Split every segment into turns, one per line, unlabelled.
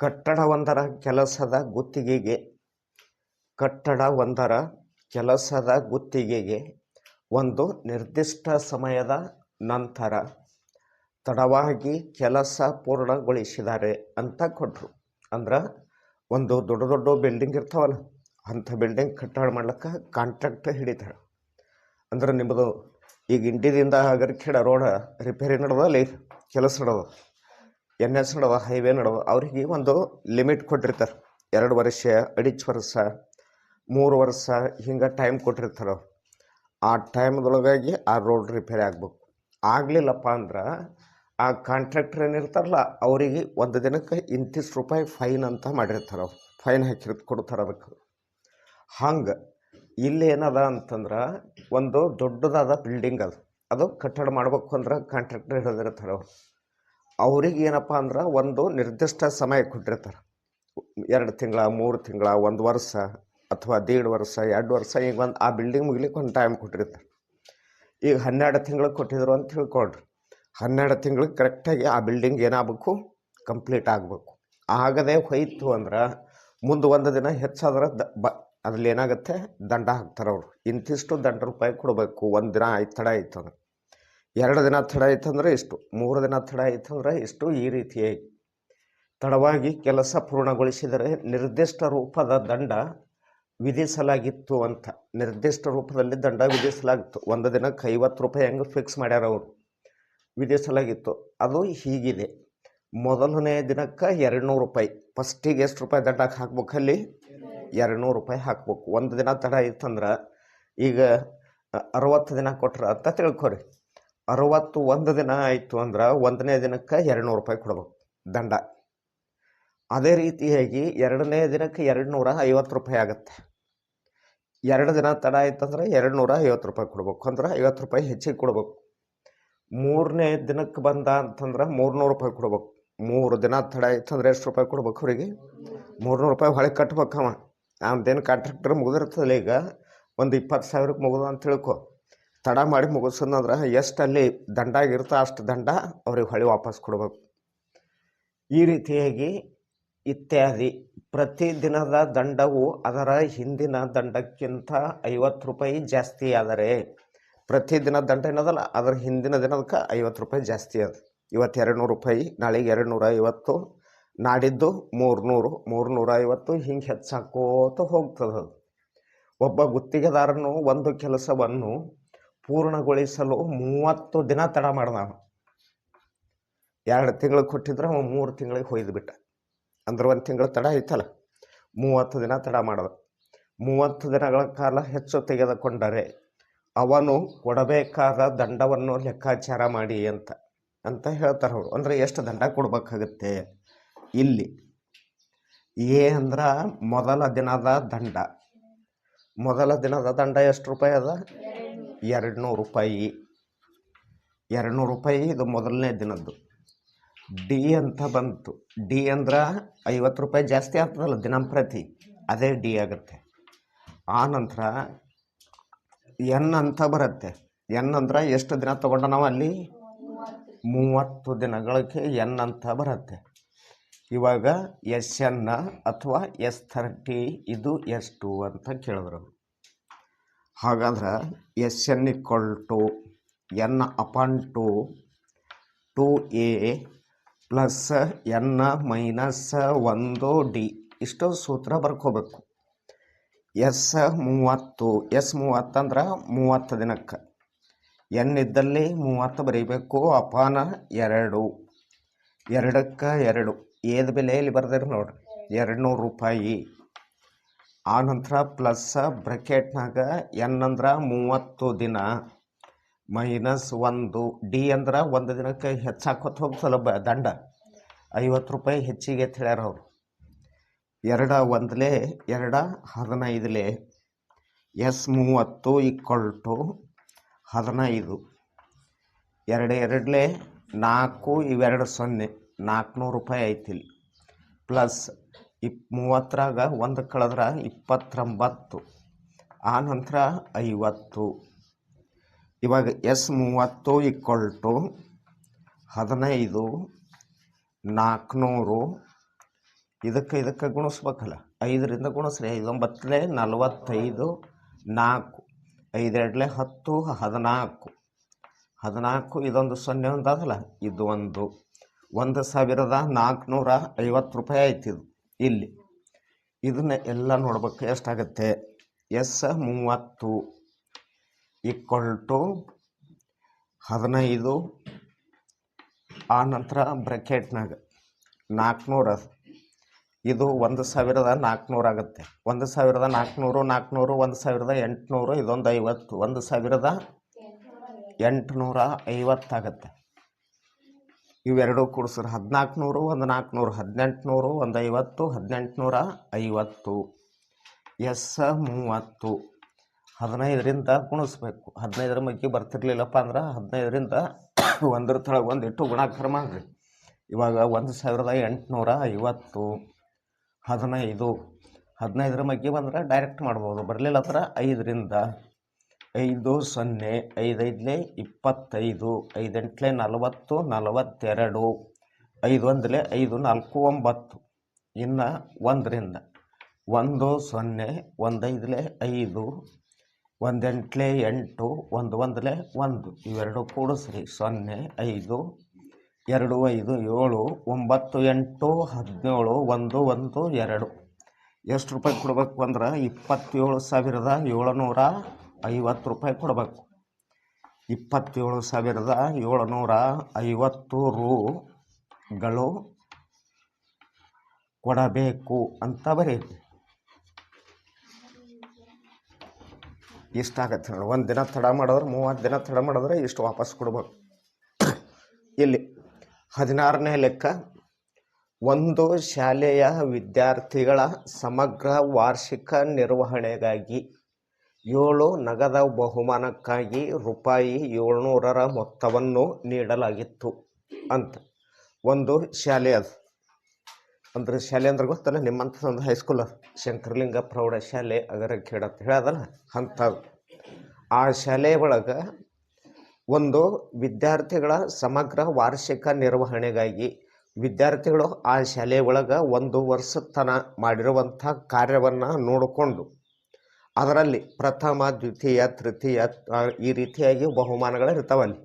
ಕಟ್ಟಡವೊಂದರ ಕೆಲಸದ ಗುತ್ತಿಗೆಗೆ, ಕಟ್ಟಡವೊಂದರ ಕೆಲಸದ ಗುತ್ತಿಗೆಗೆ ಒಂದು ನಿರ್ದಿಷ್ಟ ಸಮಯದ ನಂತರ ತಡವಾಗಿ ಕೆಲಸ ಪೂರ್ಣಗೊಳಿಸಿದ್ದಾರೆ ಅಂತ ಕೊಟ್ಟರು ಅಂದ್ರೆ ಒಂದು ದೊಡ್ಡ ದೊಡ್ಡ ಬಿಲ್ಡಿಂಗ್ ಇರ್ತಾವಲ್ಲ, ಅಂಥ ಬಿಲ್ಡಿಂಗ್ ಕಟ್ಟಡ ಮಾಡ್ಲಿಕ್ಕೆ ಕಾಂಟ್ರಾಕ್ಟ್ ಹಿಡಿತಾರೆ. ಅಂದ್ರೆ ನಿಮ್ಮದು ಈಗ ಇಂಡಿದಿಂದ ಅಗರ್ಖೇಡ ರೋಡ ರಿಪೇರಿ ನಡೆದಲ್ಲ ಕೆಲಸ ನಡೆದ ಎನ್ ಎಸ್ ನಡುವ ಹೈವೇ ನಡುವ, ಅವರಿಗೆ ಒಂದು ಲಿಮಿಟ್ ಕೊಟ್ಟಿರ್ತಾರೆ. ಎರಡು ವರ್ಷ ಅಡಿಚ್ ವರ್ಷ, ಮೂರು ವರ್ಷ ಹಿಂಗೆ ಟೈಮ್ ಕೊಟ್ಟಿರ್ತಾರೆ ಆ ಟೈಮ್ದೊಳಗಾಗಿ ಆ ರೋಡ್ ರಿಪೇರಿ ಆಗ್ಬೇಕು. ಆಗಲಿಲ್ಲಪ್ಪ ಅಂದ್ರೆ ಆ ಕಾಂಟ್ರಾಕ್ಟರ್ ಏನಿರ್ತಾರಲ್ಲ ಅವರಿಗೆ ಒಂದು ದಿನಕ್ಕೆ ಇಂತಿಷ್ಟು ರೂಪಾಯಿ ಫೈನ್ ಅಂತ ಮಾಡಿರ್ತಾರೆ ಅವ್ರು. ಫೈನ್ ಹಾಕಿರ್ ಕೊಡ್ತಾರೆ ಅದಕ್ಕೆ. ಹಂಗೆ ಇಲ್ಲಿ ಏನದ ಅಂತಂದ್ರೆ ಒಂದು ದೊಡ್ಡದಾದ ಬಿಲ್ಡಿಂಗ್ ಅದು. ಅದು ಕಟ್ಟಡ ಮಾಡ್ಬೇಕು ಅಂದ್ರೆ ಕಾಂಟ್ರಾಕ್ಟರ್ ಹಿಡಿದಿರ್ತಾರೆ ಅವ್ರಿಗೆ ಏನಪ್ಪ ಅಂದ್ರೆ ಒಂದು ನಿರ್ದಿಷ್ಟ ಸಮಯ ಕೊಟ್ಟಿರ್ತಾರೆ. ಎರಡು ತಿಂಗಳ, ಮೂರು ತಿಂಗಳ, ಒಂದು ವರ್ಷ ಅಥವಾ ದೇಡ್ ವರ್ಷ, ಎರಡು ವರ್ಷ, ಈಗ ಒಂದು ಆ ಬಿಲ್ಡಿಂಗ್ ಮುಗಿಲಿಕ್ಕೆ ಒಂದು ಟೈಮ್ ಕೊಟ್ಟಿರ್ತಾರೆ. ಈಗ ಹನ್ನೆರಡು ತಿಂಗಳು ಕೊಟ್ಟಿದ್ರು ಅಂತ ತಿಳ್ಕೊಳ್ರಿ. ಹನ್ನೆರಡು ತಿಂಗಳಿಗೆ ಕರೆಕ್ಟಾಗಿ ಆ ಬಿಲ್ಡಿಂಗ್ ಏನಾಗಬೇಕು? ಕಂಪ್ಲೀಟ್ ಆಗಬೇಕು. ಆಗದೆ ಹೋಯ್ತು ಅಂದ್ರೆ ಮುಂದೆ ಒಂದು ದಿನ ಹೆಚ್ಚಾದ್ರೆ ದ ಬ ಅದ್ರಲ್ಲಿ ಏನಾಗುತ್ತೆ ದಂಡ ಹಾಕ್ತಾರೆ ಅವರು. ಇಂತಿಷ್ಟು ದಂಡ ರೂಪಾಯಿ ಕೊಡಬೇಕು. ಒಂದು ದಿನ ಆಯ್ತು ತಡ ಆಯ್ತು ಅಂದ್ರೆ. ಎರಡು ದಿನ ತಡ ಆಯ್ತು ಅಂದರೆ ಇಷ್ಟು, ಮೂರು ದಿನ ತಡ ಆಯ್ತು ಅಂದರೆ ಇಷ್ಟು ಈ ರೀತಿಯಾಗಿ ತಡವಾಗಿ ಕೆಲಸ ಪೂರ್ಣಗೊಳಿಸಿದರೆ ನಿರ್ದಿಷ್ಟ ರೂಪದ ದಂಡ ವಿಧಿಸಲಾಗಿತ್ತು ಅಂತ. ನಿರ್ದಿಷ್ಟ ರೂಪದಲ್ಲಿ ದಂಡ ವಿಧಿಸಲಾಗಿತ್ತು. ಒಂದು ದಿನಕ್ಕೆ ಐವತ್ತು ರೂಪಾಯಿ ಹೆಂಗೆ ಫಿಕ್ಸ್ ಮಾಡ್ಯಾರ ಅವರು? ವಿಧಿಸಲಾಗಿತ್ತು. ಅದು ಹೀಗಿದೆ. ಮೊದಲನೇ ದಿನಕ್ಕೆ ಎರಡುನೂರು ರೂಪಾಯಿ. ಫಸ್ಟಿಗೆ ಎಷ್ಟು ರೂಪಾಯಿ ದಂಡಕ್ಕೆ ಹಾಕ್ಬೇಕು ಅಲ್ಲಿ? ಎರಡುನೂರು ರೂಪಾಯಿ ಹಾಕ್ಬೇಕು. ಒಂದು ದಿನ ತಡ ಇತ್ತಂದ್ರೆ ಈಗ ಅರವತ್ತು ದಿನ ಕೊಟ್ರ ಅಂತ ತಿಳ್ಕೊರಿ. ಅರವತ್ತು ಒಂದು ದಿನ ಆಯಿತು ಅಂದ್ರೆ ಒಂದನೇ ದಿನಕ್ಕೆ ಎರಡು ನೂರು ರೂಪಾಯಿ ಕೊಡ್ಬೇಕು, ದಂಡ. ಅದೇ ರೀತಿಯಾಗಿ ಎರಡನೇ ದಿನಕ್ಕೆ ಎರಡು ನೂರ ಐವತ್ತು ರೂಪಾಯಿ ಆಗುತ್ತೆ. ಎರಡು ದಿನ ತಡ ಆಯ್ತಂದ್ರೆ ಎರಡು ನೂರ ಐವತ್ತು ರೂಪಾಯಿ ಕೊಡ್ಬೇಕು, ಅಂದ್ರೆ ಐವತ್ತು ರೂಪಾಯಿ ಹೆಚ್ಚಿಗೆ ಕೊಡ್ಬೇಕು. ಮೂರನೇ ದಿನಕ್ಕೆ ಬಂದ ಅಂತಂದ್ರೆ ಮೂರ್ನೂರು ರೂಪಾಯಿ ಕೊಡ್ಬೇಕು. ಮೂರು ದಿನ ತಡ ಆಯ್ತಂದ್ರೆ ಎಷ್ಟು ರೂಪಾಯಿ ಕೊಡ್ಬೇಕು ಅವರಿಗೆ? ಮೂರ್ನೂರು ರೂಪಾಯಿ ಹೊಳೆ ಕಟ್ಬೇಕವ ಅವ್ನದೇನು ಕಾಂಟ್ರಾಕ್ಟರ್ ಮುಗಿದಿರ್ತದಲ್ಲ ಈಗ? ಒಂದು ಇಪ್ಪತ್ತು ಸಾವಿರಕ್ಕೆ ಮುಗಿದು ಅಂತ ತಿಳ್ಕೊ. ತಡ ಮಾಡಿ ಮುಗಿಸೋದಂದ್ರೆ ಎಷ್ಟು ಅಲ್ಲಿ ದಂಡ ಆಗಿರುತ್ತೋ ಅಷ್ಟು ದಂಡ ಅವ್ರಿಗೆ ಹೊಳೆ ವಾಪಸ್ ಕೊಡ್ಬೇಕು. ಈ ರೀತಿಯಾಗಿ ಇತ್ಯಾದಿ ಪ್ರತಿ ದಿನದ ದಂಡವು ಅದರ ಹಿಂದಿನ ದಂಡಕ್ಕಿಂತ ಐವತ್ತು ರೂಪಾಯಿ ಜಾಸ್ತಿ ಆದರೆ ಪ್ರತಿದಿನ ದಂಡ ಏನದಲ್ಲ, ಅದರ ಹಿಂದಿನ ದಿನದಕ್ಕೆ ಐವತ್ತು ರೂಪಾಯಿ ಜಾಸ್ತಿ ಅದ. ಇವತ್ತು ಎರಡು ನೂರು ರೂಪಾಯಿ, ನಾಳೆಗೆ ಎರಡು ನೂರ ಐವತ್ತು, ನಾಡಿದ್ದು ಮೂರ್ನೂರು, ಮೂರ್ನೂರ ಐವತ್ತು, ಹಿಂಗೆ ಹೆಚ್ಚಾಕೋತ ಹೋಗ್ತದೆ ಒಬ್ಬ ಗುತ್ತಿಗೆದಾರನು ಒಂದು ಕೆಲಸವನ್ನು ಪೂರ್ಣಗೊಳಿಸಲು ಮೂವತ್ತು ದಿನ ತಡ ಮಾಡ್ದ ಅವ. ಎರಡು ತಿಂಗಳು ಕೊಟ್ಟಿದ್ರೆ ಅವನು ಮೂರು ತಿಂಗಳಿಗೆ ಹೊಯ್ದು ಬಿಟ್ಟ. ಅಂದ್ರೆ ಒಂದು ತಿಂಗಳು ತಡ ಐತಲ್ಲ. ಮೂವತ್ತು ದಿನ ತಡ ಮಾಡ್ದ. ಮೂವತ್ತು ದಿನಗಳ ಕಾಲ ಹೆಚ್ಚು ತೆಗೆದುಕೊಂಡರೆ ಅವನು ಕೊಡಬೇಕಾದ ದಂಡವನ್ನು ಲೆಕ್ಕಾಚಾರ ಮಾಡಿ ಅಂತ ಅಂತ ಹೇಳ್ತಾರೆ ಅವರು. ಅಂದರೆ ಎಷ್ಟು ದಂಡ ಕೊಡಬೇಕಾಗುತ್ತೆ? ಇಲ್ಲಿ. ಎ ಅಂದ್ರೆ ಮೊದಲ ದಿನದ ದಂಡ. ಮೊದಲ ದಿನದ ದಂಡ ಎಷ್ಟು ರೂಪಾಯಿ ಅದ? ಎರಡು ನೂರು ರೂಪಾಯಿ. ಎರಡು ನೂರು ರೂಪಾಯಿ ಇದು ಮೊದಲನೇ ದಿನದ್ದು. ಡಿ ಅಂತ ಬಂತು. ಡಿ ಅಂದ್ರೆ ಐವತ್ತು ರೂಪಾಯಿ ಜಾಸ್ತಿ ಆಗ್ತದಲ್ಲ ದಿನಂಪ್ರತಿ ಅದೇ ಡಿ ಆಗುತ್ತೆ. ಆ ನಂತರ ಎನ್ ಅಂತ ಬರುತ್ತೆ. ಎನ್ ಅಂದ್ರೆ ಎಷ್ಟು ದಿನ ತಗೊಂಡ ನಾವು ಅಲ್ಲಿ? ಮೂವತ್ತು ದಿನಗಳಿಗೆ ಎನ್ ಅಂತ ಬರುತ್ತೆ. ಇವಾಗ ಎಸ್ ಎನ್ ಅಥವಾ ಎಸ್ ಥರ್ಟಿ ಇದು ಎಷ್ಟು ಅಂತ ಕೇಳಿದ್ರು. ಹಾಗಾದ್ರೆ S N equal to N upon two two A plus N minus ಒಂದು ಡಿ. ಇಷ್ಟು ಸೂತ್ರ ಬರ್ಕೋಬೇಕು. ಎಸ್ ಮೂವತ್ತು, ಎಸ್ ಮೂವತ್ತಂದ್ರೆ ಮೂವತ್ತು ದಿನಕ್ಕೆ. ಎನ್ ಇದ್ದಲ್ಲಿ ಮೂವತ್ತು ಬರೀಬೇಕು, ಅಪಾನ ಎರಡು. ಎರಡಕ್ಕೆ ಎರಡು. ಏದ ಬೆಲೆ ಇಲ್ಲಿ ಬರ್ದಿರಿ ನೋಡ್ರಿ. ಎರಡು ನೂರು ರೂಪಾಯಿ. ಆ ನಂತರ ಪ್ಲಸ್ ಬ್ರಕೆಟ್ನಾಗ ಎನ್ ಅಂದ್ರೆ ಮೂವತ್ತು ದಿನ, ಮೈನಸ್ ಒಂದು, ಡಿ ಅಂದ್ರೆ ಒಂದು ದಿನಕ್ಕೆ ಹೆಚ್ಚಾಕೋತ ಹೋಗಿ ಬ ದಂಡ. ಐವತ್ತು ರೂಪಾಯಿ ಹೆಚ್ಚಿಗೆ ಅಂತ ಹೇಳ್ಯಾರ ಅವರು. ಎರಡ ಒಂದಲೇ, ಎರಡ ಹದಿನೈದಲೇ. ಎಸ್ ಮೂವತ್ತು ಈಕ್ವಲ್ ಟು ಹದಿನೈದು. ಎರಡು ಎರಡಲೇ, ನಾಲ್ಕು ಇವೆರಡು ಸೊನ್ನೆ. ನಾಲ್ಕುನೂರು ರೂಪಾಯಿ ಐತಿಲ್ಲಿ ಪ್ಲಸ್ ಇಪ್ ಮೂವತ್ತರಾಗ ಒಂದು ಕಳೆದ್ರೆ ಇಪ್ಪತ್ತೊಂಬತ್ತು, ಆ ನಂತರ ಐವತ್ತು. ಇವಾಗ ಎಸ್ ಮೂವತ್ತು ಈಕ್ವಲ್ ಟು ಹದಿನೈದು, ನಾಲ್ಕುನೂರು. ಇದಕ್ಕೆ ಇದಕ್ಕೆ ಗುಣಿಸ್ಬೇಕಲ್ಲ, ಐದರಿಂದ ಗುಣಿಸ್ರಿ ಐದೊಂಬತ್ತಲೆ ನಲವತ್ತೈದು, ನಾಲ್ಕು. ಐದೆರಡಲೆ ಹತ್ತು, ಹದಿನಾಲ್ಕು. ಹದಿನಾಲ್ಕು ಇದೊಂದು ಸೊನ್ನೆ ಒಂದು ಅದಲ್ಲ ಇದು ಒಂದು. ಒಂದು ಸಾವಿರದ ನಾಲ್ಕುನೂರ ಐವತ್ತು ರೂಪಾಯಿ ಆಯ್ತಿದು. ಇಲ್ಲಿ. ಇದನ್ನ ಎಲ್ಲ ನೋಡ್ಬೇಕು, ಎಷ್ಟಾಗತ್ತೆ? ಎಸ್ ಮೂವತ್ತು ಈಕ್ವಲ್ ಟು ಹದಿನೈದು. ಆ ನಂತರ ಬ್ರೆಕೆಟ್ನಾಗ ನಾಲ್ಕುನೂರ. ಇದು ಒಂದು ಸಾವಿರದ ನಾಲ್ಕುನೂರು ಆಗುತ್ತೆ. ಒಂದು ಸಾವಿರದ ನಾಲ್ಕುನೂರು ನಾಲ್ಕುನೂರು, ಒಂದು ಸಾವಿರದ ಎಂಟುನೂರು, ಇದೊಂದು ಐವತ್ತು. ಒಂದು ಸಾವಿರದ ಎಂಟುನೂರ ಐವತ್ತಾಗತ್ತೆ ಇವೆರಡು ಕೂಡಿಸಿದ್ರೆ ಹದಿನಾಲ್ಕುನೂರು, ಒಂದು ನಾಲ್ಕುನೂರು ಹದಿನೆಂಟು ನೂರು ಒಂದು ಐವತ್ತು, ಹದಿನೆಂಟುನೂರ ಐವತ್ತು. ಎಸ್ ಮೂವತ್ತು. ಹದಿನೈದರಿಂದ ಗುಣಿಸ್ಬೇಕು. ಹದಿನೈದರ ಮಗ್ಗಿ ಬರ್ತಿರ್ಲಿಲ್ಲಪ್ಪ ಅಂದ್ರೆ ಹದಿನೈದರಿಂದ ಒಂದರ ತಳಗೆ ಒಂದಿಟ್ಟು ಗುಣಾಕಾರ ಮಾಡಿರಿ ಇವಾಗ ಒಂದು ಸಾವಿರದ ಎಂಟುನೂರ ಐವತ್ತು. ಹದಿನೈದು. ಹದಿನೈದರ ಮಗ್ಗಿ ಬಂದ್ರೆ ಡೈರೆಕ್ಟ್ ಮಾಡ್ಬೋದು. ಬರಲಿಲ್ಲ ಅಂದ್ರೆ ಐದರಿಂದ ಐದು, ಸೊನ್ನೆ, ಐದೈದಲೇ, ಇಪ್ಪತ್ತೈದು, ಐದೆಂಟ್ಲೆ, ನಲವತ್ತು, ನಲವತ್ತೆರಡು, ಐದು ಒಂದಲೇ, ಐದು ನಾಲ್ಕು ಒಂಬತ್ತು. ಇನ್ನು ಒಂದರಿಂದ. ಒಂದು, ಸೊನ್ನೆ, ಒಂದೈದಲೇ, ಐದು, ಒಂದೆಂಟ್ಲೆ, ಎಂಟು, ಒಂದು ಒಂದಲೇ, ಒಂದು. ಇವೆರಡು ಕೂಡಿಸ್ರಿ. ಸೊನ್ನೆ, ಐದು, ಎರಡು, ಐದು, ಏಳು, ಒಂಬತ್ತು, ಎಂಟು, ಹದಿನೇಳು, ಒಂದು ಒಂದು, ಎರಡು. ಎಷ್ಟು ರೂಪಾಯಿ ಕೊಡಬೇಕು ಅಂದ್ರೆ ಇಪ್ಪತ್ತೇಳು ಸಾವಿರದ ಏಳುನೂರ ಐವತ್ತು ರೂಪಾಯಿ ಕೊಡಬೇಕು. ಇಪ್ಪತ್ತೇಳು ಸಾವಿರದ ಏಳುನೂರ ಐವತ್ತು ರೂಗಳು ಕೊಡಬೇಕು ಅಂತ ಬರೀರಿ. ಇಷ್ಟಾಗತ್ತೆ ನೋಡಿ ಒಂದು ದಿನ ತಡ ಮಾಡಿದ್ರೆ ಮೂವತ್ತು ದಿನ ತಡ ಮಾಡಿದ್ರೆ ಇಷ್ಟು ವಾಪಸ್ ಕೊಡ್ಬೇಕು. ಇಲ್ಲಿ ಹದಿನಾರನೇ ಲೆಕ್ಕ. ಒಂದು ಶಾಲೆಯ ವಿದ್ಯಾರ್ಥಿಗಳ ಸಮಗ್ರ ವಾರ್ಷಿಕ ನಿರ್ವಹಣೆಗಾಗಿ ಏಳು ನಗದ ಬಹುಮಾನಕ್ಕಾಗಿ ರೂಪಾಯಿ ಏಳ್ನೂರರ ಮೊತ್ತವನ್ನು ನೀಡಲಾಗಿತ್ತು ಅಂತ. ಒಂದು ಶಾಲೆ ಅದು. ಅಂದ್ರೆ ಶಾಲೆ ಅಂದ್ರೆ ಗೊತ್ತಲ್ಲ ನಿಮ್ಮಂಥ ಒಂದು ಹೈಸ್ಕೂಲ್ ಅದು. ಶಂಕರಲಿಂಗ ಪ್ರೌಢಶಾಲೆ ಹೇಳದಲ್ಲ ಅಂತ ಹೇಳೋದಲ್ಲ, ಅಂಥದ್ದು. ಆ ಶಾಲೆ ಒಳಗೆ ಒಂದು ವಿದ್ಯಾರ್ಥಿಗಳ ಸಮಗ್ರ ವಾರ್ಷಿಕ ನಿರ್ವಹಣೆಗಾಗಿ ವಿದ್ಯಾರ್ಥಿಗಳು ಆ ಶಾಲೆ ಒಳಗೆ ಒಂದು ವರ್ಷ ತನ ಮಾಡಿರುವಂಥ ಕಾರ್ಯವನ್ನು ನೋಡಿಕೊಂಡು ಅದರಲ್ಲಿ ಪ್ರಥಮ, ದ್ವಿತೀಯ, ತೃತೀಯ ಈ ರೀತಿಯಾಗಿ ಬಹುಮಾನಗಳು ಇರ್ತಾವಲ್ಲಿ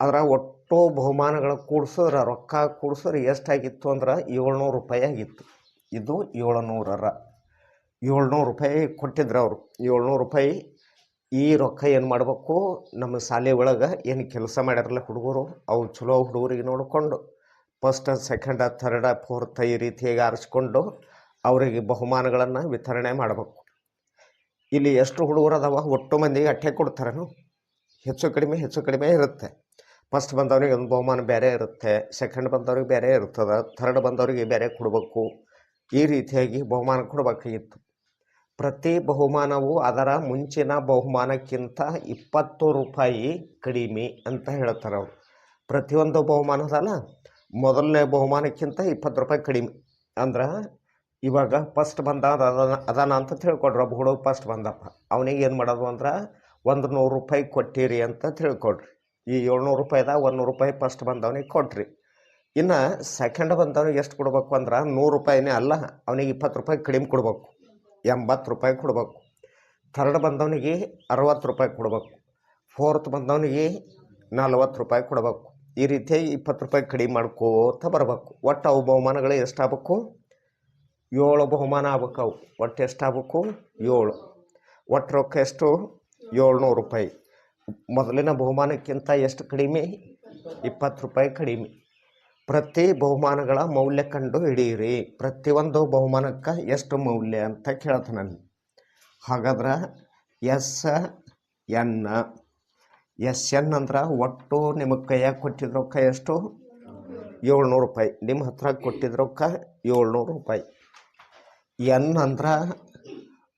ಅದರ ಒಟ್ಟು ಬಹುಮಾನಗಳು ಕೂಡಿಸಿದ್ರೆ, ರೊಕ್ಕ ಕೂಡಿಸಿದ್ರೆ ಎಷ್ಟಾಗಿತ್ತು ಅಂದ್ರೆ ಏಳ್ನೂರು ರೂಪಾಯಿ ಆಗಿತ್ತು. ಇದು ಏಳ್ನೂರರ. ಏಳ್ನೂರು ರೂಪಾಯಿ ಕೊಟ್ಟಿದ್ರು ಅವರು. ಏಳ್ನೂರು ರೂಪಾಯಿ ಈ ರೊಕ್ಕ ಏನು ಮಾಡಬೇಕು? ನಮ್ಮ ಶಾಲೆ ಒಳಗೆ ಏನು ಕೆಲಸ ಮಾಡ್ಯಾರಲ್ಲ ಹುಡುಗರು? ಅವು ಚಲೋ ಹುಡುಗರಿಗೆ ನೋಡಿಕೊಂಡು ಫಸ್ಟ್ ಸೆಕೆಂಡ ಥರ್ಡ ಫೋರ್ತ್ ಈ ರೀತಿಯಾಗಿ ಆರಿಸ್ಕೊಂಡು ಅವರಿಗೆ ಬಹುಮಾನಗಳನ್ನು ವಿತರಣೆ ಮಾಡಬೇಕು. ಇಲ್ಲಿ ಎಷ್ಟು ಹುಡುಗರು ಅದಾವ? ಒಟ್ಟು ಮಂದಿಗೆ ಅಟ್ಟೆ ಕೊಡ್ತಾರೇನು ಹೆಚ್ಚು ಕಡಿಮೆ ಹೆಚ್ಚು ಕಡಿಮೆ ಇರುತ್ತೆ. ಫಸ್ಟ್ ಬಂದವ್ರಿಗೆ ಒಂದು ಬಹುಮಾನ ಬೇರೆ ಇರುತ್ತೆ. ಸೆಕೆಂಡ್ ಬಂದವ್ರಿಗೆ ಬೇರೆ ಇರ್ತದೆ. ಥರ್ಡ್ ಬಂದವರಿಗೆ ಬೇರೆ ಕೊಡಬೇಕು. ಈ ರೀತಿಯಾಗಿ ಬಹುಮಾನ ಕೊಡಬೇಕಾಗಿತ್ತು. ಪ್ರತಿ ಬಹುಮಾನವು ಅದರ ಮುಂಚಿನ ಬಹುಮಾನಕ್ಕಿಂತ ಇಪ್ಪತ್ತು ರೂಪಾಯಿ ಕಡಿಮೆ ಅಂತ ಹೇಳ್ತಾರೆ ಅವರು. ಪ್ರತಿಯೊಂದು ಬಹುಮಾನದಲ್ಲ, ಮೊದಲನೇ ಬಹುಮಾನಕ್ಕಿಂತ ಇಪ್ಪತ್ತು ರೂಪಾಯಿ ಕಡಿಮೆ. ಅಂದ್ರೆ ಇವಾಗ ಫಸ್ಟ್ ಬಂದ ಅದಾನ ಅದಾನ ಅಂತ ತಿಳ್ಕೊಡ್ರಿ. ಒಬ್ಬ ಹುಡುಗ ಫಸ್ಟ್ ಬಂದಪ್ಪ. ಅವನಿಗೆ ಏನು ಮಾಡೋದು ಅಂದ್ರೆ ಒಂದು ನೂರು ರೂಪಾಯಿ ಕೊಟ್ಟಿರಿ ಅಂತ ತಿಳ್ಕೊಡ್ರಿ. ಈ ಏಳ್ನೂರು ರೂಪಾಯಿದಾಗ ಒಂದು ನೂರು ರೂಪಾಯಿ ಫಸ್ಟ್ ಬಂದವನಿಗೆ ಕೊಟ್ರಿ. ಇನ್ನು ಸೆಕೆಂಡ್ ಬಂದವನಿಗೆ ಎಷ್ಟು ಕೊಡ್ಬೇಕು ಅಂದ್ರೆ ನೂರು ರೂಪಾಯಿನೇ ಅಲ್ಲ, ಅವನಿಗೆ ಇಪ್ಪತ್ತು ರೂಪಾಯಿ ಕಡಿಮೆ ಕೊಡ್ಬೇಕು. ಎಂಬತ್ತು ರೂಪಾಯಿ ಕೊಡ್ಬೇಕು. ಥರ್ಡ್ ಬಂದವನಿಗೆ ಅರವತ್ತು ರೂಪಾಯಿ ಕೊಡ್ಬೇಕು. ಫೋರ್ತ್ ಬಂದವನಿಗೆ ನಲ್ವತ್ತು ರೂಪಾಯಿ ಕೊಡ್ಬೇಕು. ಈ ರೀತಿಯಾಗಿ ಇಪ್ಪತ್ತು ರೂಪಾಯಿ ಕಡಿಮೆ ಮಾಡ್ಕೋತ ಬರಬೇಕು. ಒಟ್ಟು ಅವು ಬಹುಮಾನಗಳು ಎಷ್ಟಾಗಬೇಕು? ಏಳು ಬಹುಮಾನ ಆಗ್ಬೇಕು ಒಟ್ಟು ಎಷ್ಟಾಗಬೇಕು ಏಳು. ಒಟ್ಟು ರೊಕ್ಕ ಎಷ್ಟು? ಏಳ್ನೂರು ರೂಪಾಯಿ. ಮೊದಲಿನ ಬಹುಮಾನಕ್ಕಿಂತ ಎಷ್ಟು ಕಡಿಮೆ? ಇಪ್ಪತ್ತು ರೂಪಾಯಿ ಕಡಿಮೆ. ಪ್ರತಿ ಬಹುಮಾನಗಳ ಮೌಲ್ಯ ಕಂಡು ಹಿಡಿಯಿರಿ. ಪ್ರತಿಯೊಂದು ಬಹುಮಾನಕ್ಕೆ ಎಷ್ಟು ಮೌಲ್ಯ ಅಂತ ಕೇಳ್ತಾನಲ್ಲಿ ಹಾಗಾದ್ರೆ ಎಸ್ ಎನ್. ಎಸ್ ಎನ್ ಅಂದ್ರೆ ಒಟ್ಟು ನಿಮಗೆ ಕೈಯಾಗ ಕೊಟ್ಟಿದ್ದ ರೊಕ್ಕ ಎಷ್ಟು? ಏಳ್ನೂರು ರೂಪಾಯಿ. ನಿಮ್ಮ ಹತ್ರ ಕೊಟ್ಟಿದ್ದ ರೊಕ್ಕ ಏಳ್ನೂರು ರೂಪಾಯಿ. ಎನ್ ಅಂದ್ರೆ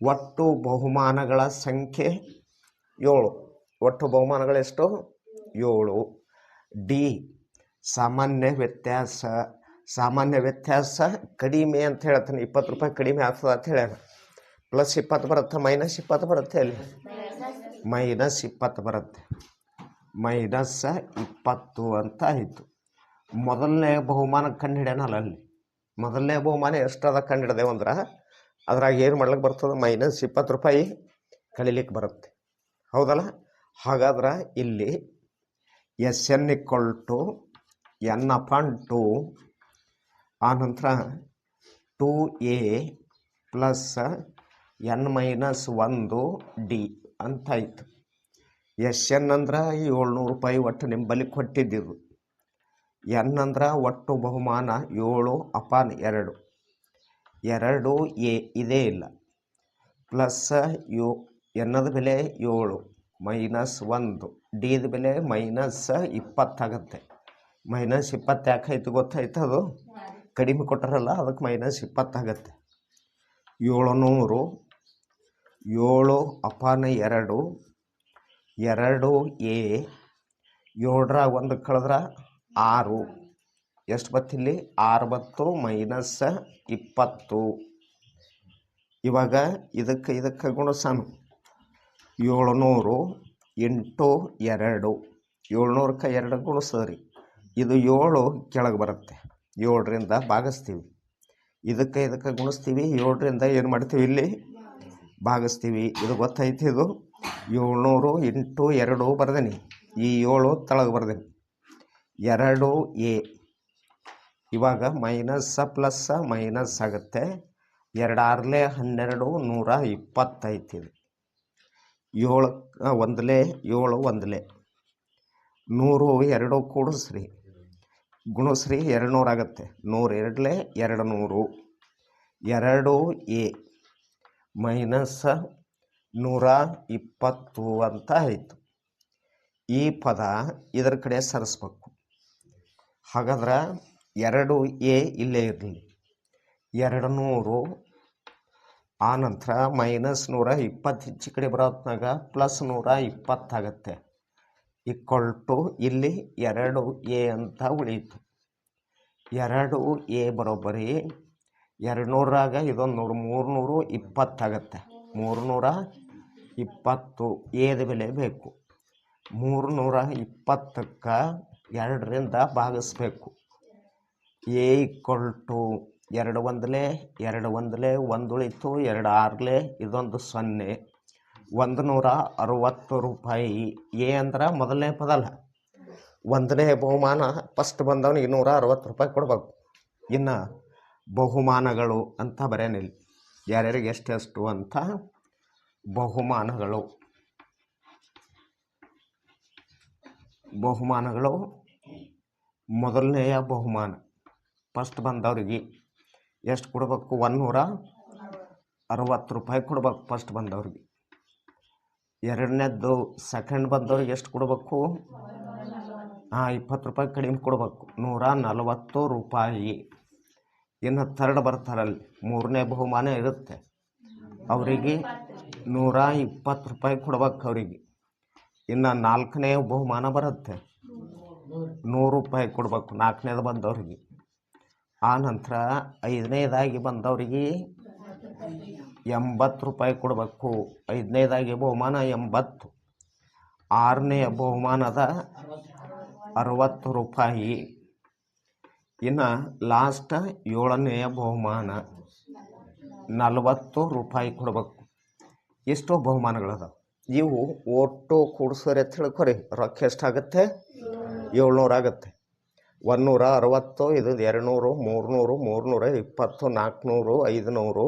ಒಟ್ಟು ಬಹುಮಾನಗಳ ಸಂಖ್ಯೆ ಏಳು. ಒಟ್ಟು ಬಹುಮಾನಗಳೆಷ್ಟು ಏಳು. ಡಿ, ಸಾಮಾನ್ಯ ವ್ಯತ್ಯಾಸ. ಸಾಮಾನ್ಯ ವ್ಯತ್ಯಾಸ ಕಡಿಮೆ ಅಂತ ಹೇಳ್ತಾನೆ. ಇಪ್ಪತ್ತು ರೂಪಾಯಿ ಕಡಿಮೆ ಆಗ್ತದೆ ಅಂತ ಹೇಳ್ಯಾನ. ಪ್ಲಸ್ ಇಪ್ಪತ್ತು ಬರುತ್ತೆ, ಮೈನಸ್ ಇಪ್ಪತ್ತು ಬರುತ್ತೆ ಅಲ್ಲಿ ಮೈನಸ್ ಇಪ್ಪತ್ತು ಬರುತ್ತೆ. ಮೈನಸ್ ಇಪ್ಪತ್ತು ಅಂತ ಆಯಿತು. ಮೊದಲನೇ ಬಹುಮಾನ ಕಂಡು ಹಿಡ್ಯಾನಲ್ಲ ಅಲ್ಲಿ? ಮೊದಲನೇ ಬಹುಮಾನ ಎಷ್ಟದ ಕಂಡು ಅಂದ್ರೆ ಅದ್ರಾಗ ಏನು ಮಾಡ್ಲಿಕ್ಕೆ ಬರ್ತದೆ? ಮೈನಸ್ ಇಪ್ಪತ್ತು ರೂಪಾಯಿ ಕಲೀಲಿಕ್ಕೆ ಬರುತ್ತೆ. ಹೌದಲ್ಲ? ಹಾಗಾದ್ರೆ ಇಲ್ಲಿ S N equal to N upon two ಆನಂತರ two A plus N minus ಒಂದು ಡಿ ಅಂತಾಯ್ತು. ಎಸ್ ಎನ್ ಅಂದ್ರೆ ಏಳ್ನೂರು ರೂಪಾಯಿ ಒಟ್ಟು ನಿಂಬಲ್ಲಿ ಕೊಟ್ಟಿದ್ದಿದ್ದು ಎನ್ ಅಂದ್ರೆ ಒಟ್ಟು ಬಹುಮಾನ ಏಳು, ಅಪಾನ್ ಎರಡು. ಎರಡು ಎ, ಇದೇ ಇಲ್ಲ. ಪ್ಲಸ್ ಯೋ, ಎನ್ನದ ಬೆಲೆ ಏಳು, ಮೈನಸ್ ಒಂದು. ಡಿದ ಬೆಲೆ ಮೈನಸ್ ಇಪ್ಪತ್ತಾಗತ್ತೆ ಮೈನಸ್ ಇಪ್ಪತ್ತು ಯಾಕಾಯ್ತು ಗೊತ್ತಾಯ್ತು ಅದು? ಕಡಿಮೆ ಕೊಟ್ಟರಲ್ಲ ಅದಕ್ಕೆ ಮೈನಸ್ ಇಪ್ಪತ್ತಾಗತ್ತೆ ಏಳುನೂರು ಏಳು ಅಪಾನ ಎರಡು ಎರಡು ಎ. ಏಳರ ಒಂದು ಕಳೆದ್ರೆ ಆರು. ಎಷ್ಟು ಬತ್ತಿಲ್ಲಿ ಅರವತ್ತು ಮೈನಸ್ ಇಪ್ಪತ್ತು. ಇವಾಗ ಇದಕ್ಕೆ ಇದಕ್ಕೆ ಗುಣಸಾನು ಏಳುನೂರು ಎಂಟು ಎರಡು. ಏಳ್ನೂರಕ್ಕೆ ಎರಡು ಗುಣಿಸದ್ರಿ ಇದು ಏಳು ಕೆಳಗೆ ಬರುತ್ತೆ. ಏಳರಿಂದ ಭಾಗಿಸ್ತೀವಿ. ಇದಕ್ಕೆ ಇದಕ್ಕೆ ಗುಣಿಸ್ತೀವಿ. ಏಳರಿಂದ ಏನು ಮಾಡ್ತೀವಿ ಇಲ್ಲಿ? ಭಾಗಿಸ್ತೀವಿ. ಇದು ಗೊತ್ತೈತಿ ಇದು? ಏಳ್ನೂರು ಎಂಟು ಎರಡು ಬರ್ದೇನಿ. ಈ ಏಳು ತಳಗೆ ಬರ್ದೇನಿ. ಎರಡು ಎ. ಇವಾಗ ಮೈನಸ್ ಪ್ಲಸ್ಸ ಮೈನಸ್ ಆಗುತ್ತೆ. ಎರಡಾರ್ಲೆ ಹನ್ನೆರಡು ನೂರ ಇಪ್ಪತ್ತೈತಿ ಏಳು ಒಂದಲೇ ಏಳು ಒಂದಲೇ. ನೂರು ಎರಡು ಕೂಡಿಸ್ರಿ. ಗುಣಸ್ರಿ ಎರಡು ಆಗುತ್ತೆ. ನೂರು ಎರಡಲೇ, ಎರಡು ನೂರು. ಎರಡು ಎ. ಮೈನಸ್ ನೂರ ಇಪ್ಪತ್ತು ಅಂತ ಆಯಿತು. ಈ ಪದ ಇದರ ಕಡೆ ಸರಿಸ್ಬೇಕು. ಹಾಗಾದ್ರೆ ಎರಡು ಎ ಇಲ್ಲೇ ಇರಲಿ. ಎರಡು ನೂರು ಆ ನಂತರ ಮೈನಸ್ ನೂರ ಇಪ್ಪತ್ತು ಹೆಚ್ಚು ಕಡೆ ಬರೋತ್ನಾಗ ಪ್ಲಸ್ ನೂರ ಇಪ್ಪತ್ತಾಗತ್ತೆ ಈಕ್ವಲ್ ಟು ಇಲ್ಲಿ ಎರಡು ಎ ಅಂತ ಉಳೀತು ಎರಡು ಎ ಬರೋಬ್ಬರಿ ಎರಡು ನೂರಾಗ ಇದೊಂದು ನೂರು ಮೂರು ನೂರು ಇಪ್ಪತ್ತಾಗತ್ತೆ ಮೂರು ನೂರ ಇಪ್ಪತ್ತು ಎದ ಬೆಲೆ ಬೇಕು. ಮೂರು ನೂರ ಇಪ್ಪತ್ತಕ್ಕೆ ಎರಡರಿಂದ ಭಾಗಿಸ್ಬೇಕು. ಎ ಈಕ್ವಲ್ ಟು ಎರಡು ಒಂದಲೇ ಎರಡು ಒಂದಲೇ ಒಂದು ಉಳಿತು ಎರಡು ಆರ್ಲೆ, ಇದೊಂದು ಸೊನ್ನೆ. ಒಂದು ನೂರ ಅರುವತ್ತು ರೂಪಾಯಿ. ಎ ಅಂದ್ರೆ ಮೊದಲನೇ ಪದಲ್ಲ ಒಂದನೇ ಬಹುಮಾನ ಫಸ್ಟ್ ಬಂದವನಿಗೆ ನೂರ ಅರವತ್ತು ರೂಪಾಯಿ ಕೊಡ್ಬೇಕು. ಇನ್ನು ಬಹುಮಾನಗಳು ಅಂತ ಬರೆಯನಿಲ್ಲ. ಯಾರ್ಯಾರಿಗೆ ಎಷ್ಟೆಷ್ಟು ಅಂತ ಬಹುಮಾನಗಳು. ಬಹುಮಾನಗಳು ಮೊದಲನೆಯ ಬಹುಮಾನ. ಫಸ್ಟ್ ಬಂದವ್ರಿಗೆ ಎಷ್ಟು ಕೊಡಬೇಕು? ಒಂದುನೂರ ಅರವತ್ತು ರೂಪಾಯಿ ಕೊಡ್ಬೇಕು ಫಸ್ಟ್ ಬಂದವ್ರಿಗೆ. ಎರಡನೇದ್ದು ಸೆಕೆಂಡ್ ಬಂದವ್ರಿಗೆ ಎಷ್ಟು ಕೊಡಬೇಕು? ಹಾಂ ಇಪ್ಪತ್ತು ರೂಪಾಯಿ ಕಡಿಮೆ ಕೊಡಬೇಕು. ನೂರ ನಲವತ್ತು ರೂಪಾಯಿ. ಇನ್ನು ಥರ್ಡ್ ಬರ್ತಾರಲ್ಲಿ ಮೂರನೇ ಬಹುಮಾನ ಇರುತ್ತೆ. ಅವರಿಗೆ ನೂರ ಇಪ್ಪತ್ತು ರೂಪಾಯಿ ಕೊಡ್ಬೇಕು ಅವರಿಗೆ. ಇನ್ನು ನಾಲ್ಕನೇ ಬಹುಮಾನ ಬರುತ್ತೆ. ನೂರು ರೂಪಾಯಿ ಕೊಡ್ಬೇಕು. ನಾಲ್ಕನೇದು ಬಂದವ್ರಿಗೆ. ಆ ನಂತರ ಐದನೇದಾಗಿ ಬಂದವ್ರಿಗೆ ಎಂಬತ್ತು ರೂಪಾಯಿ ಕೊಡಬೇಕು. ಐದನೇದಾಗಿ ಬಹುಮಾನ ಎಂಬತ್ತು. ಆರನೇ ಬಹುಮಾನದ ಅರವತ್ತು ರೂಪಾಯಿ. ಇನ್ನು ಲಾಸ್ಟ್ ಏಳನೆಯ ಬಹುಮಾನ ನಲವತ್ತು ರೂಪಾಯಿ ಕೊಡಬೇಕು. ಎಷ್ಟೋ ಬಹುಮಾನಗಳದಾವೆ. ಇವು ಒಟ್ಟು ಕೂಡ್ಸೋರಿ ಅಂತ ತಿಳ್ಕೊರಿ ರೊಕ್ಕ ಎಷ್ಟಾಗುತ್ತೆ? ಏಳ್ನೂರು ಆಗುತ್ತೆ. ಒಂದುನೂರ ಅರವತ್ತು, ಇದು ಎರಡುನೂರು, ಮೂರುನೂರು, ಮೂರುನೂರ ಇಪ್ಪತ್ತು ನಾಲ್ಕುನೂರು ಐದುನೂರು,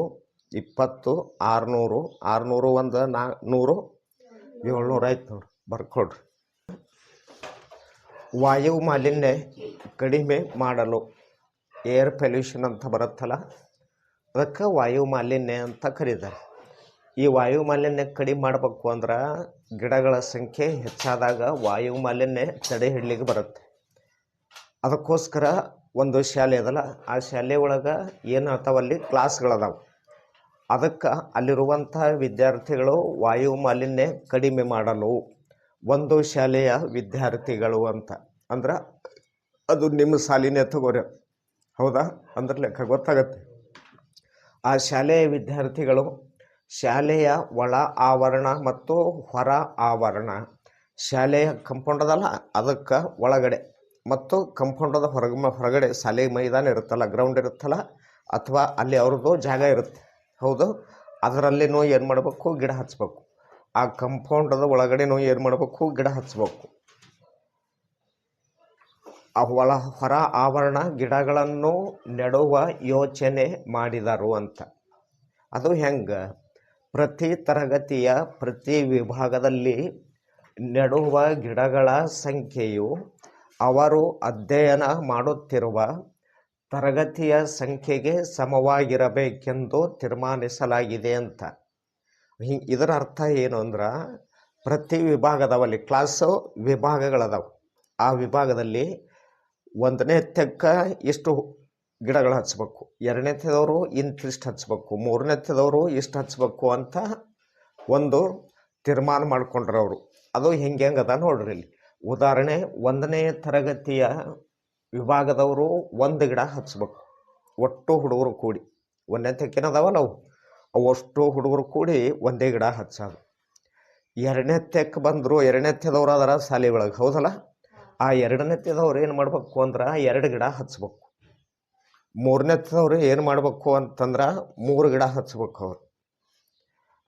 ಇಪ್ಪತ್ತು, ಆರುನೂರು ಆರುನೂರು ಒಂದು ನಾ ನೂರು ಏಳ್ನೂರು ಆಯ್ತು ನೋಡ್ರಿ ಬರ್ಕೊಡ್ರಿ ವಾಯು ಮಾಲಿನ್ಯ ಕಡಿಮೆ ಮಾಡಲು ಏರ್ ಪೊಲ್ಯೂಷನ್ ಅಂತ ಬರುತ್ತಲ್ಲ, ಅದಕ್ಕೆ ವಾಯು ಮಾಲಿನ್ಯ ಅಂತ ಕರೀತಾರೆ. ಈ ವಾಯು ಮಾಲಿನ್ಯ ಕಡಿಮೆ ಮಾಡಬೇಕು ಅಂದ್ರೆ ಗಿಡಗಳ ಸಂಖ್ಯೆ ಹೆಚ್ಚಾದಾಗ ವಾಯು ಮಾಲಿನ್ಯ ತಡೆ ಹಿಡ್ಲಿಕ್ಕೆ ಬರುತ್ತೆ. ಅದಕ್ಕೋಸ್ಕರ ಒಂದು ಶಾಲೆ ಅದಲ್ಲ, ಆ ಶಾಲೆ ಒಳಗೆ ಏನು ಅಲ್ಲಿ ಕ್ಲಾಸ್ಗಳದಾವೆ. ಅದಕ್ಕೆ ಅಲ್ಲಿರುವಂಥ ವಿದ್ಯಾರ್ಥಿಗಳು ವಾಯು ಮಾಲಿನ್ಯ ಕಡಿಮೆ ಮಾಡಲು ಒಂದು ಶಾಲೆಯ ವಿದ್ಯಾರ್ಥಿಗಳು ಅಂತ. ಅಂದ್ರೆ ಅದು ನಿಮ್ಮ ಸಾಲಿನೇ ತಗೋರಿ. ಹೌದಾ? ಅಂದ್ರೆ ಲೆಕ್ಕ ಗೊತ್ತಾಗತ್ತೆ. ಆ ಶಾಲೆಯ ವಿದ್ಯಾರ್ಥಿಗಳು ಶಾಲೆಯ ಒಳ ಆವರಣ ಮತ್ತು ಹೊರ ಆವರಣ. ಶಾಲೆಯ ಕಂಪೌಂಡ್ ಅದಲ್ಲ ಅದಕ್ಕೆ ಒಳಗಡೆ. ಮತ್ತು ಕಂಪೌಂಡದ ಹೊರಗ ಹೊರಗಡೆ ಶಾಲೆ ಮೈದಾನ ಇರುತ್ತಲ್ಲ ಗ್ರೌಂಡ್ ಇರುತ್ತಲ್ಲ, ಅಥವಾ ಅಲ್ಲಿ ಅವ್ರದ್ದು ಜಾಗ ಇರುತ್ತೆ. ಹೌದು ಅದರಲ್ಲಿನೂ ಏನು ಮಾಡಬೇಕು? ಗಿಡ ಹಚ್ಚಬೇಕು ಆ ಕಂಪೌಂಡದ ಒಳಗಡೆನೂ ಏನು ಮಾಡಬೇಕು? ಗಿಡ ಹಚ್ಚಬೇಕು ಆ ಒಳ, ಹೊರ ಆವರಣ ಗಿಡಗಳನ್ನು ನೆಡುವ ಯೋಚನೆ ಮಾಡಿದರು ಅಂತ. ಅದು ಹೆಂಗೆ? ಪ್ರತಿ ತರಗತಿಯ ಪ್ರತಿ ವಿಭಾಗದಲ್ಲಿ ನೆಡುವ ಗಿಡಗಳ ಸಂಖ್ಯೆಯು ಅವರು ಅಧ್ಯಯನ ಮಾಡುತ್ತಿರುವ ತರಗತಿಯ ಸಂಖ್ಯೆಗೆ ಸಮವಾಗಿರಬೇಕೆಂದು ತೀರ್ಮಾನಿಸಲಾಗಿದೆ ಅಂತ. ಹಿ ಇದರ ಅರ್ಥ ಏನು ಅಂದ್ರೆ ಪ್ರತಿ ವಿಭಾಗದವಲ್ಲಿ ಕ್ಲಾಸು ವಿಭಾಗಗಳದಾವೆ. ಆ ವಿಭಾಗದಲ್ಲಿ ಒಂದನೇ ತೆಕ್ಕ ಇಷ್ಟು ಗಿಡಗಳು ಹಚ್ಬೇಕು. ಎರಡನೇದವರು ಇಂತಿಷ್ಟು ಹಚ್ಚಬೇಕು ಮೂರನೇದವರು ಇಷ್ಟು ಹಚ್ಚಬೇಕು ಅಂತ ಒಂದು ತೀರ್ಮಾನ ಮಾಡ್ಕೊಂಡ್ರು ಅವರು. ಅದು ಹೆಂಗೆ ಹೆಂಗೆ ಅದ ನೋಡ್ರಿ ಇಲ್ಲಿ. ಉದಾಹರಣೆ ಒಂದನೇ ತರಗತಿಯ ವಿಭಾಗದವರು ಒಂದು ಗಿಡ ಹಚ್ಚಬೇಕು ಒಟ್ಟು ಹುಡುಗರು ಕೂಡಿ. ಒಂದನೇ ತೆಕ್ಕಿನದವಲ್ಲ ಅವು ಅವಷ್ಟು ಹುಡುಗರು ಕೂಡಿ ಒಂದೇ ಗಿಡ ಹಚ್ಚೋದು ಎರಡನೇ ತೆಕ್ ಬಂದರು ಎರಡನೇ ತೆದವ್ರು ಅದರ ಶಾಲೆ ಒಳಗೆ. ಹೌದಲ್ಲ? ಆ ಎರಡನೇ ತೆದವ್ರು ಏನು ಮಾಡಬೇಕು ಅಂದ್ರೆ ಎರಡು ಗಿಡ ಹಚ್ಬೇಕು. ಮೂರನೇತ್ಯದವ್ರು ಏನು ಮಾಡಬೇಕು ಅಂತಂದ್ರೆ ಮೂರು ಗಿಡ ಹಚ್ಬೇಕು ಅವ್ರು.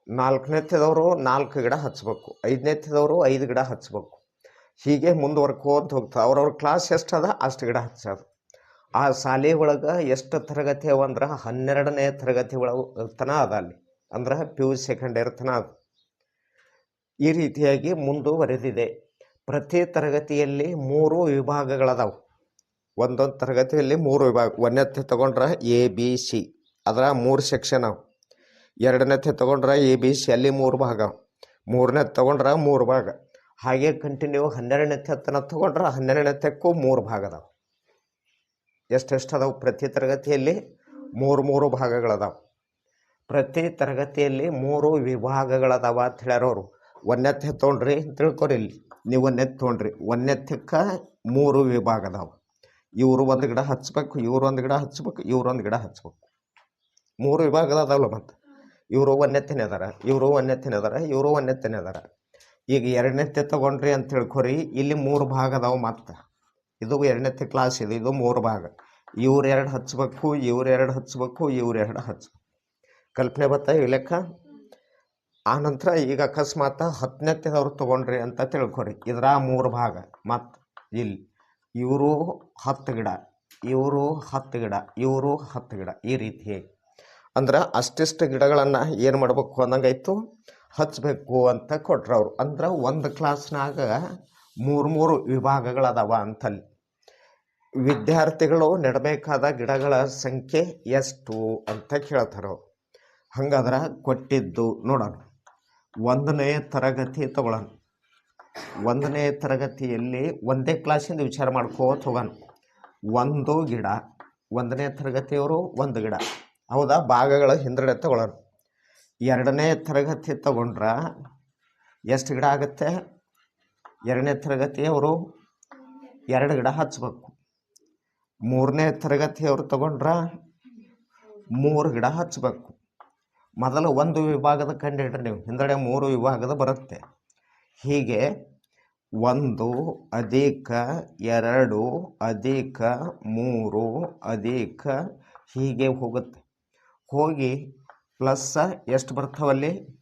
ನಾಲ್ಕನೇತ್ಯದವರು ನಾಲ್ಕು ಗಿಡ ಹಚ್ಬೇಕು. ಐದನೇತ್ತದವರು ಐದು ಗಿಡ ಹಚ್ಬೇಕು. ಹೀಗೆ ಮುಂದುವರ್ಕೋತ ಹೋಗ್ತದೆ. ಅವ್ರವ್ರ ಕ್ಲಾಸ್ ಎಷ್ಟು ಅದ? ಅಷ್ಟು ಗಿಡ ಹಚ್ಚೋದು. ಆ ಶಾಲೆ ಒಳಗೆ ಎಷ್ಟು ತರಗತಿ ಅವ ಅಂದ್ರೆ ಹನ್ನೆರಡನೇ ತರಗತಿ ಒಳಗೆ ತನ ಅದ ಅಲ್ಲಿ. ಅಂದ್ರೆ ಪಿ ಯು ಸೆಕೆಂಡ್ ಇಯರ್ ತನ ಅದ. ಈ ರೀತಿಯಾಗಿ ಮುಂದುವರೆದಿದೆ. ಪ್ರತಿ ತರಗತಿಯಲ್ಲಿ ಮೂರು ವಿಭಾಗಗಳದಾವು. ಒಂದೊಂದು ತರಗತಿಯಲ್ಲಿ ಮೂರು ವಿಭಾಗ ಒಂದನೇ ತಗೊಂಡ್ರೆ ಎ ಬಿ ಸಿ ಅದರ ಮೂರು ಸೆಕ್ಷನ್ ಅವು. ಎರಡನೇ ತಗೊಂಡ್ರೆ ಎ ಬಿ ಸಿ ಅಲ್ಲಿ ಮೂರು ಭಾಗ. ಮೂರನೇ ತಗೊಂಡ್ರೆ ಮೂರು ಭಾಗ. ಹಾಗೆ ಕಂಟಿನ್ಯೂ ಹನ್ನೆರಡನೇ ತನ ತಗೊಂಡ್ರೆ ಹನ್ನೆರಡನೇ ಹನ್ನೆರಡನೇತಕ್ಕೂ ಮೂರು ಭಾಗ ಅದಾವೆ. ಎಷ್ಟೆಷ್ಟು ಅದಾವೆ? ಪ್ರತಿ ತರಗತಿಯಲ್ಲಿ ಮೂರು ಮೂರು ಭಾಗಗಳದಾವೆ. ಪ್ರತಿ ತರಗತಿಯಲ್ಲಿ ಮೂರು ವಿಭಾಗಗಳದಾವ ಅಂತ ಹೇಳ್ಯಾರವರು ಒಂದನೇ ತೊಗೊಂಡ್ರಿ ತಿಳ್ಕೊರಿ ಇಲ್ಲಿ. ನೀವು ಒಂದನೇ ತೊಗೊಂಡ್ರಿ. ಒಂದನೇತಕ್ಕೆ ಮೂರು ವಿಭಾಗ ಅದಾವೆ. ಇವರು ಒಂದು ಗಿಡ ಹಚ್ಬೇಕು, ಇವ್ರು ಒಂದು ಗಿಡ ಹಚ್ಬೇಕು, ಇವ್ರು ಒಂದು ಗಿಡ ಹಚ್ಬೇಕು. ಮೂರು ವಿಭಾಗದ ಅದಾವಲ್ಲ ಮತ್ತು. ಇವರು ಒಂದೆತ್ತಿನ ಅದಾರ, ಇವರು ಒಂದೆತ್ತಿನ ಅದಾರ, ಇವರು ಒಂದೆತ್ತನೇ ಅದಾರ. ಈಗ ಎರಡನೇತ್ತೆ ತಗೊಂಡ್ರಿ ಅಂತ ತಿಳ್ಕೊರಿ, ಇಲ್ಲಿ ಮೂರು ಭಾಗ ಅದಾವ ಮತ್ತು. ಇದು ಎರಡನೇತ್ತೆ ಕ್ಲಾಸ್ ಇದೆ, ಇದು ಮೂರು ಭಾಗ. ಇವ್ರು ಎರಡು ಹಚ್ಬೇಕು, ಇವ್ರು ಎರಡು ಹಚ್ಬೇಕು, ಇವ್ರು ಎರಡು ಹಚ್ಬೇಕು. ಕಲ್ಪನೆ ಬತ್ತ ಈ ಆನಂತರ ಈಗ ಅಕಸ್ಮಾತ್ ಹತ್ತನೇತ್ತದವ್ರು ತಗೊಂಡ್ರಿ ಅಂತ ತಿಳ್ಕೊರಿ ಇದರ ಮೂರು ಭಾಗ ಮತ್ತು ಇಲ್ಲಿ. ಇವರು ಹತ್ತು ಗಿಡ, ಇವರು ಹತ್ತು ಗಿಡ, ಇವರು ಹತ್ತು ಗಿಡ ಈ ರೀತಿ. ಅಂದ್ರೆ ಅಷ್ಟಿಷ್ಟು ಗಿಡಗಳನ್ನು ಏನು ಮಾಡಬೇಕು ಅನ್ನಂಗಾಯ್ತು ಹಚ್ಚಬೇಕು ಅಂತ ಕೊಟ್ರು ಅವರು. ಅಂದ್ರೆ ಒಂದು ಕ್ಲಾಸ್ನಾಗ ಮೂರು ಮೂರು ವಿಭಾಗಗಳದಾವ ಅಂತಲ್ಲಿ. ವಿದ್ಯಾರ್ಥಿಗಳು ನೆಡಬೇಕಾದ ಗಿಡಗಳ ಸಂಖ್ಯೆ ಎಷ್ಟು ಅಂತ ಕೇಳ್ತಾರೆ ಹಂಗಾದ್ರೆ ಕೊಟ್ಟಿದ್ದು ನೋಡೋಣ. ಒಂದನೇ ತರಗತಿ ತಗೊಳ್ಳೋಣ ಒಂದನೇ ತರಗತಿಯಲ್ಲಿ ಒಂದೇ ಕ್ಲಾಸಿಂದ ವಿಚಾರ ಮಾಡ್ಕೋತ ಹೋಗೋಣ ಒಂದು ಗಿಡ, ಒಂದನೇ ತರಗತಿಯವರು ಒಂದು ಗಿಡ. ಹೌದಾ? ಭಾಗಗಳ ಹಿಂದಡೆ ತಗೊಳ್ಳೋರು ಎರಡನೇ ತರಗತಿ ತಗೊಂಡ್ರೆ ಎಷ್ಟು ಗಿಡ ಆಗುತ್ತೆ? ಎರಡನೇ ತರಗತಿಯವರು ಎರಡು ಗಿಡ ಹಚ್ಚಬೇಕು ಮೂರನೇ ತರಗತಿಯವರು ತಗೊಂಡ್ರೆ ಮೂರು ಗಿಡ ಹಚ್ಚಬೇಕು ಮೊದಲು ಒಂದು ವಿಭಾಗದ ಕಂಡುಹಿಡ್ರಿ ನೀವು. ಹಿಂದಡೆ ಮೂರು ವಿಭಾಗದ ಬರುತ್ತೆ. ಹೀಗೆ ಒಂದು, ಅಧಿಕ, ಎರಡು, ಅಧಿಕ, ಮೂರು, ಅಧಿಕ, ಹೀಗೆ ಹೋಗುತ್ತೆ. ಹೋಗಿ ಪ್ಲಸ್ ಎಷ್ಟು ಬರ್ತಾವಲ್ಲಿ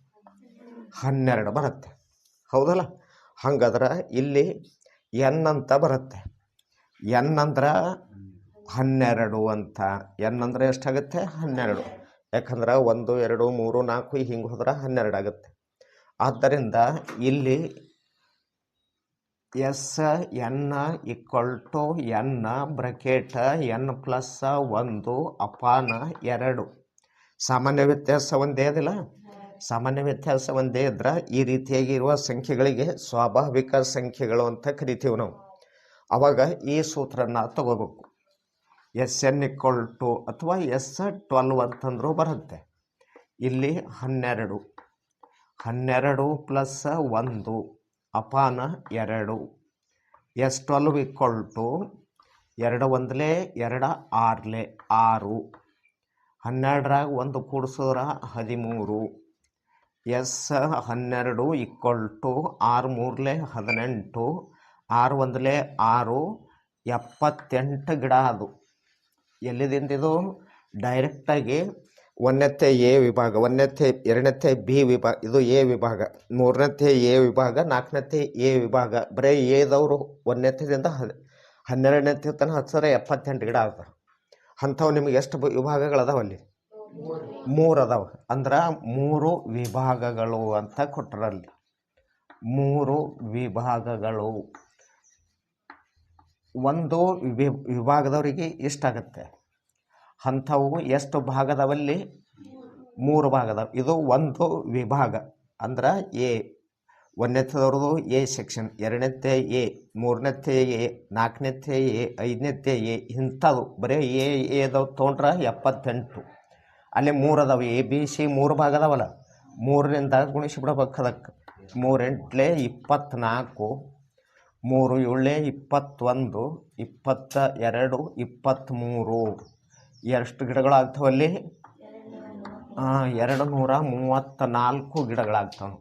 ಹನ್ನೆರಡು ಬರುತ್ತೆ. ಹೌದಲ್ಲ? ಹಂಗಾದ್ರೆ ಇಲ್ಲಿ ಎನ್ ಅಂತ ಬರುತ್ತೆ. ಎನ್ ಅಂದ್ರೆ ಹನ್ನೆರಡು ಅಂತ. ಎನ್ ಅಂದರೆ ಎಷ್ಟಾಗುತ್ತೆ? ಹನ್ನೆರಡು. ಯಾಕಂದ್ರೆ ಒಂದು, ಎರಡು, ಮೂರು, ನಾಲ್ಕು, ಹಿಂಗೆ ಹೋದ್ರೆ ಹನ್ನೆರಡು ಆಗುತ್ತೆ. ಆದ್ದರಿಂದ ಇಲ್ಲಿ S N equal to N bracket N plus ಒಂದು ಅಪಾನ ಎರಡು. ಸಾಮಾನ್ಯ ವ್ಯತ್ಯಾಸ ಒಂದೇ ಅದಿಲ್ಲ? ಸಾಮಾನ್ಯ ವ್ಯತ್ಯಾಸ ಒಂದೇ ಇದ್ರೆ ಈ ರೀತಿಯಾಗಿರುವ ಸಂಖ್ಯೆಗಳಿಗೆ ಸ್ವಾಭಾವಿಕ ಸಂಖ್ಯೆಗಳು ಅಂತ ಕರಿತೀವಿ ನಾವು. ಅವಾಗ ಈ ಸೂತ್ರನ ತಗೋಬೇಕು. ಎಸ್ ಎನ್ ಈಕ್ವಲ್ ಟು ಅಥವಾ ಎಸ್ ಟ್ವೆಲ್ವ್ ಅಂತಂದ್ರೂ ಬರುತ್ತೆ. ಇಲ್ಲಿ ಹನ್ನೆರಡು. ಹನ್ನೆರಡು ಪ್ಲಸ್ ಒಂದು. ಅಪಾನ ಎರಡು. ಎಸ್ ಟ್ವೆಲ್ವ್ ಇಕ್ವಲ್ ಟು ಎರಡು ಒಂದಲೇ, ಎರಡು ಆರ್ಲೆ, ಆರು. ಹನ್ನೆರಡರಾಗ ಒಂದು ಕೂಡಿಸಿದ್ರೆ? ಹದಿಮೂರು. ಎಸ್ ಹನ್ನೆರಡು ಈಕ್ವಲ್ ಟು ಆರು ಮೂರಲೆ, ಹದಿನೆಂಟು. ಆರು ಒಂದಲೇ, ಆರು. ಎಪ್ಪತ್ತೆಂಟು ಗಿಡ ಅದು. ಎಲ್ಲಿದಿಂದಿದು? ಡೈರೆಕ್ಟಾಗಿ ಒಂದನೇತೆ ಎ ವಿಭಾಗ ಒಂದನತ್ತೆ ಎರಡನೇತೆ ಬಿ ವಿಭಾಗ, ಇದು ಎ ವಿಭಾಗ. ಮೂರನೇತೆ ಎ ವಿಭಾಗ ನಾಲ್ಕನೇತೆ ಎ ವಿಭಾಗ. ಬರೀ ಎದವರು ಒಂದನೇತದಿಂದ ಹ ಹನ್ನೆರಡನೇತೆ ತನಕ ಹತ್ತು ಎಪ್ಪತ್ತೆಂಟು ಗಿಡ ಅದಾವೆ. ಅಂಥವು ನಿಮಗೆ ಎಷ್ಟು ವಿಭಾಗಗಳು ಅಲ್ಲಿ? ಮೂರು ಅದಾವ. ಅಂದ್ರೆ ಮೂರು ವಿಭಾಗಗಳು ಅಂತ ಕೊಟ್ಟರಲ್ಲಿ ಮೂರು ವಿಭಾಗಗಳು. ಒಂದು ವಿಭಾಗದವರಿಗೆ ಇಷ್ಟಾಗತ್ತೆ ಅಂಥವು ಎಷ್ಟು ಭಾಗದವಲ್ಲಿ? ಮೂರು ಭಾಗದವು, ಇದು ಒಂದು ವಿಭಾಗ. ಅಂದ್ರೆ ಎ ಒಂದನೇತದವ್ರದ್ದು ಎ ಸೆಕ್ಷನ್ ಎರಡನೇತೆ ಎ ಮೂರನೇತೆ ಎ ನಾಲ್ಕನೇತೆ ಎ ಐದನೇತೆ ಎ ಇಂಥವು ಬರೀ ಎ ಎದವ್ ತೊಗೊಂಡ್ರೆ ಎಪ್ಪತ್ತೆಂಟು. ಅಲ್ಲಿ ಮೂರು ಅದಾವೆ, ಎ, ಬಿ, ಸಿ ಮೂರು ಭಾಗ ಅದಾವಲ್ಲ ಮೂರರಿಂದ ಗುಣಿಸಿಬಿಡ್ಬೇಕು ಅದಕ್ಕೆ. ಮೂರೆಂಟ್ಲೆ ಇಪ್ಪತ್ತ್ನಾಲ್ಕು ಮೂರು ಏಳೇ ಇಪ್ಪತ್ತೊಂದು, ಇಪ್ಪತ್ತ ಎರಡು ಇಪ್ಪತ್ತ್ಮೂರು ಎಷ್ಟು ಗಿಡಗಳು ಆಗ್ತಾವಲ್ಲಿ ಎರಡು ನೂರ ಮೂವತ್ತ. ನಾಲ್ಕು ಗಿಡಗಳಾಗ್ತಾವೆ.